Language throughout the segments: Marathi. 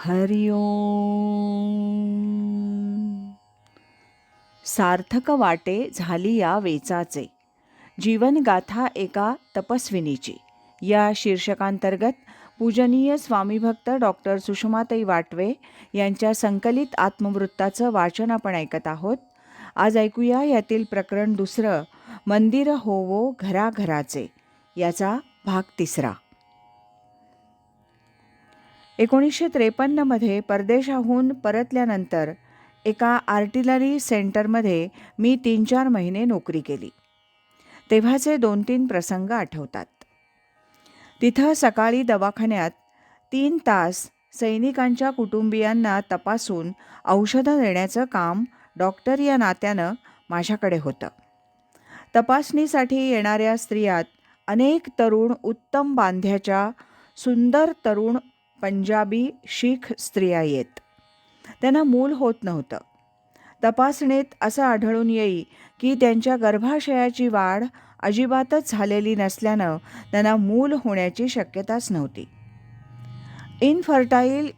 हरि ओम सार्थक वाटे झाली या वेचाचे. जीवनगाथा एका तपस्विनीची. या शीर्षकांतर्गत पूजनीय स्वामीभक्त डॉक्टर सुषमाताई वाटवे यांच्या संकलित आत्मवृत्ताचं वाचन आपण ऐकत आहोत. आज ऐकूया यातील प्रकरण दुसरं मंदिर होवो घराघराचे. याचा भाग तिसरा. एकोणीसशे त्रेपन्नमध्ये परदेशाहून परतल्यानंतर एका आर्टिलरी सेंटरमध्ये मी तीन चार महिने नोकरी केली. तेव्हाचे दोन तीन प्रसंग आठवतात. तिथं सकाळी दवाखान्यात तीन तास सैनिकांच्या कुटुंबियांना तपासून औषधं देण्याचं काम डॉक्टर या नात्यानं माझ्याकडे होतं. तपासणीसाठी येणाऱ्या स्त्रियात अनेक तरुण उत्तम बांध्याच्या सुंदर तरुण पंजाबी शीख स्त्रिया येत. त्यांना मूल होत नव्हतं. तपासणीत असं आढळून येई की त्यांच्या गर्भाशयाची वाढ अजिबातच झालेली नसल्यानं त्यांना मूल होण्याची शक्यताच नव्हती. इनफर्टाईल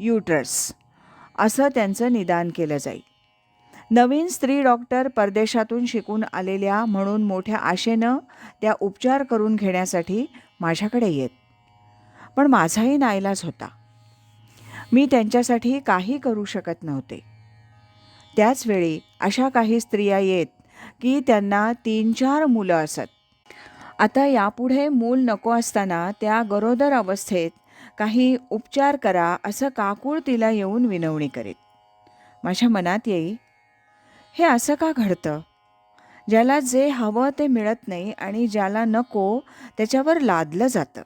युट्रस असं त्यांचं निदान केलं जाई. नवीन स्त्री डॉक्टर परदेशातून शिकून आलेल्या म्हणून मोठ्या आशेनं त्या उपचार करून घेण्यासाठी माझ्याकडे येत. पण माझाही नाईलाज होता. मी त्यांच्यासाठी काही करू शकत नव्हते. त्याचवेळी अशा काही स्त्रिया येत की त्यांना तीन चार मुलं असत. आता यापुढे मूल नको असताना त्या गरोदर अवस्थेत काही उपचार करा असं काकूळ तिला येऊन विनवणी करीत. माझ्या मनात येई हे असं का घडतं? ज्याला जे हवं ते मिळत नाही आणि ज्याला नको त्याच्यावर लादलं जातं.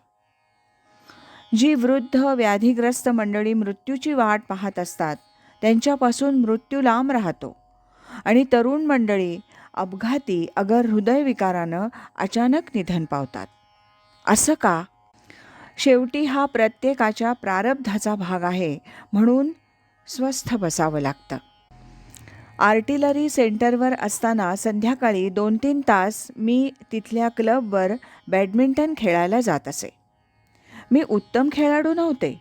जी वृद्ध व्याधीग्रस्त मंडळी मृत्यूची वाट पाहत असतात त्यांच्यापासून मृत्यू लांब राहतो. आणि तरुण मंडळी अपघाती अगर हृदयविकारानं अचानक निधन पावतात. असं का? शेवटी हा प्रत्येकाच्या प्रारब्धाचा भाग आहे म्हणून स्वस्थ बसावं लागतं. आर्टिलरी सेंटरवर असताना संध्याकाळी दोन तीन तास मी तिथल्या क्लबवर बॅडमिंटन खेळायला जात असे. मी उत्तम खेळाडू नव्हते.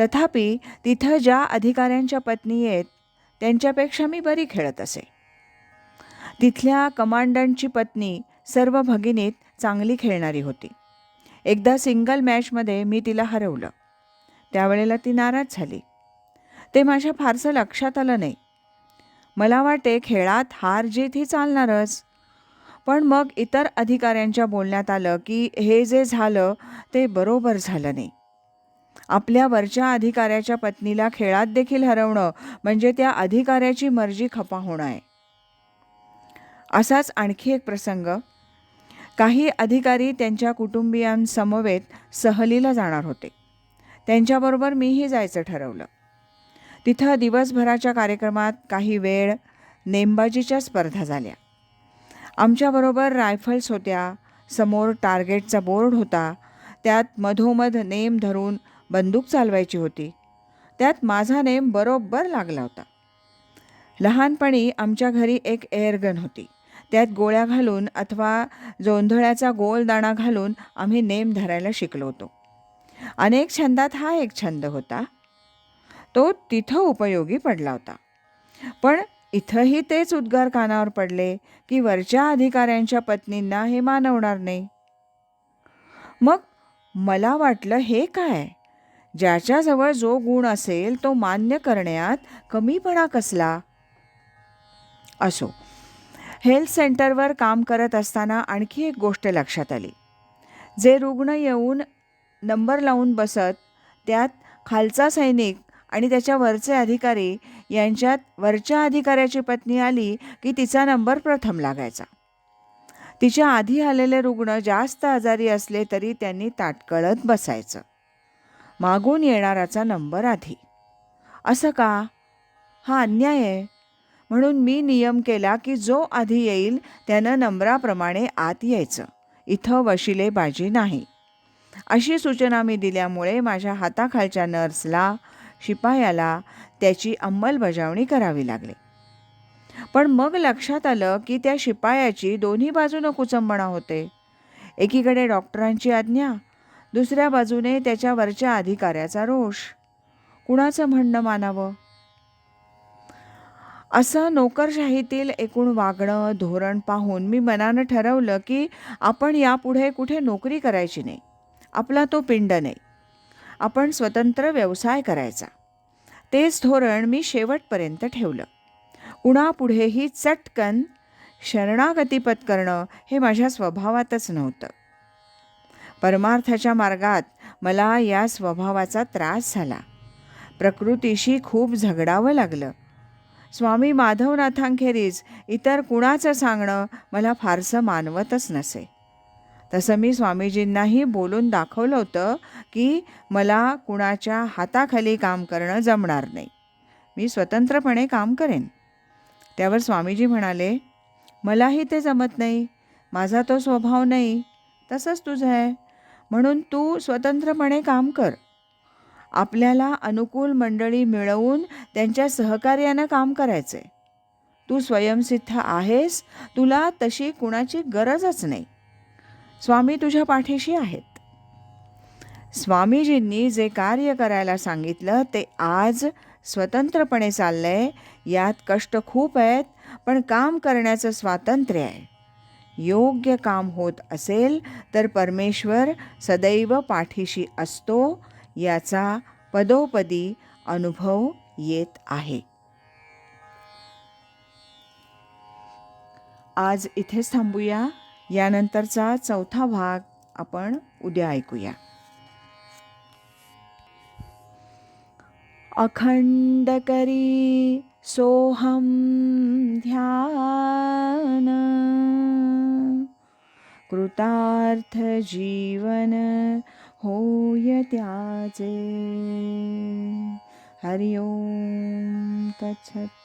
तथापि तिथं ज्या अधिकाऱ्यांच्या पत्नी आहेत त्यांच्यापेक्षा मी बरी खेळत असे. तिथल्या कमांडंटची पत्नी सर्व भगिनीत चांगली खेळणारी होती. एकदा सिंगल मॅचमध्ये मी तिला हरवलं. त्यावेळेला ती नाराज झाली. ते माझ्या फारसं लक्षात आलं नाही. मला वाटे खेळात हार जीत ही चालणारच. पण मग इतर अधिकाऱ्यांच्या बोलण्यात आलं की हे जे झालं ते बरोबर झालं नाही. आपल्या वरच्या अधिकाऱ्याच्या पत्नीला खेळात देखील हरवणं म्हणजे त्या अधिकाऱ्याची मर्जी खपा होणं आहे. असाच आणखी एक प्रसंग. काही अधिकारी त्यांच्या कुटुंबियांसमवेत सहलीला जाणार होते. त्यांच्याबरोबर मीही जायचं ठरवलं. तिथं दिवसभराच्या कार्यक्रमात काही वेळ नेमबाजीच्या स्पर्धा झाल्या. आमच्याबरोबर रायफल्स होत्या. समोर टार्गेटचा बोर्ड होता. त्यात मधोमध नेम धरून बंदूक चालवायची होती. त्यात माझा नेम बरोबर लागला होता. लहानपणी आमच्या घरी एक एअरगन होती. त्यात गोळ्या घालून अथवा जोंधळ्याचा गोल दाणा घालून आम्ही नेम धरायला शिकलो होतो. अनेक छंदात हा एक छंद होता. तो तिथं उपयोगी पडला होता. पण इथंही तेच उद्गार कानावर पडले की वरच्या अधिकाऱ्यांच्या पत्नींना हे मानवणार नाही. मग मला वाटलं हे काय? ज्याच्याजवळ जो गुण असेल तो मान्य करण्यात कमीपणा कसला? असो हेल्थ सेंटरवर काम करत असताना आणखी एक गोष्ट लक्षात आली. जे रुग्ण येऊन नंबर लावून बसत त्यात खालचा सैनिक आणि त्याच्या वरचे अधिकारी यांच्यात वरच्या अधिकाऱ्याची पत्नी आली की तिचा नंबर प्रथम लागायचा. तिच्या आधी आलेले रुग्ण जास्त आजारी असले तरी त्यांनी ताटकळत बसायचं. मागून येणाराचा नंबर आधी. असं का? हा अन्याय आहे. म्हणून मी नियम केला की जो आधी येईल त्यानं नंबराप्रमाणे आत यायचं. इथं वशिले बाजी नाही. अशी सूचना मी दिल्यामुळे माझ्या हाताखालच्या नर्सला शिपायाला त्याची अंमलबजावणी करावी लागली. पण मग लक्षात आलं की त्या शिपायाची दोन्ही बाजूनं कुचंबणा होते. एकीकडे डॉक्टरांची आज्ञा दुसऱ्या बाजूने त्याच्या वरच्या अधिकाऱ्याचा रोष. कुणाचं म्हणणं मानावं? असं नोकरशाहीतील एकूण वागणं धोरण पाहून मी मनानं ठरवलं की आपण यापुढे कुठे नोकरी करायची नाही. आपला तो पिंड नाही. आपण स्वतंत्र व्यवसाय करायचा. तेच धोरण मी शेवटपर्यंत ठेवलं. कुणापुढेही चटकन शरणागती पत्करणं हे माझ्या स्वभावातच नव्हतं. परमार्थाच्या मार्गात मला या स्वभावाचा त्रास झाला. प्रकृतीशी खूप झगडावं लागलं. स्वामी माधवनाथांखेरीज इतर कुणाचं सांगणं मला फारसं मानवतच नसे. तसं मी स्वामीजींनाही बोलून दाखवलं होतं की मला कुणाच्या हाताखाली काम करणं जमणार नाही. मी स्वतंत्रपणे काम करेन. त्यावर स्वामीजी म्हणाले मलाही ते जमत नाही. माझा तो स्वभाव नाही. तसंच तुझं आहे. म्हणून तू स्वतंत्रपणे काम कर. आपल्याला अनुकूल मंडळी मिळवून त्यांच्या सहकार्यानं काम करायचं आहे तू स्वयंसिद्ध आहेस. तुला तशी कुणाची गरजच नाही. स्वामी तुझ्या पाठीशी आहेत. स्वामीजींनी जे कार्य करायला सांगितलं ते आज स्वतंत्रपणे चाललंय. यात कष्ट खूप आहेत पण काम करण्याचं स्वातंत्र्य आहे. योग्य काम होत असेल तर परमेश्वर सदैव पाठीशी असतो याचा पदोपदी अनुभव येत आहे. आज इथेच थांबूया. यानंतरचा चौथा भाग आपण उद्या ऐकूया. अखंड करी सोहम ध्यान कृतार्थ जीवन होय त्याचे. हरिओम तत्सत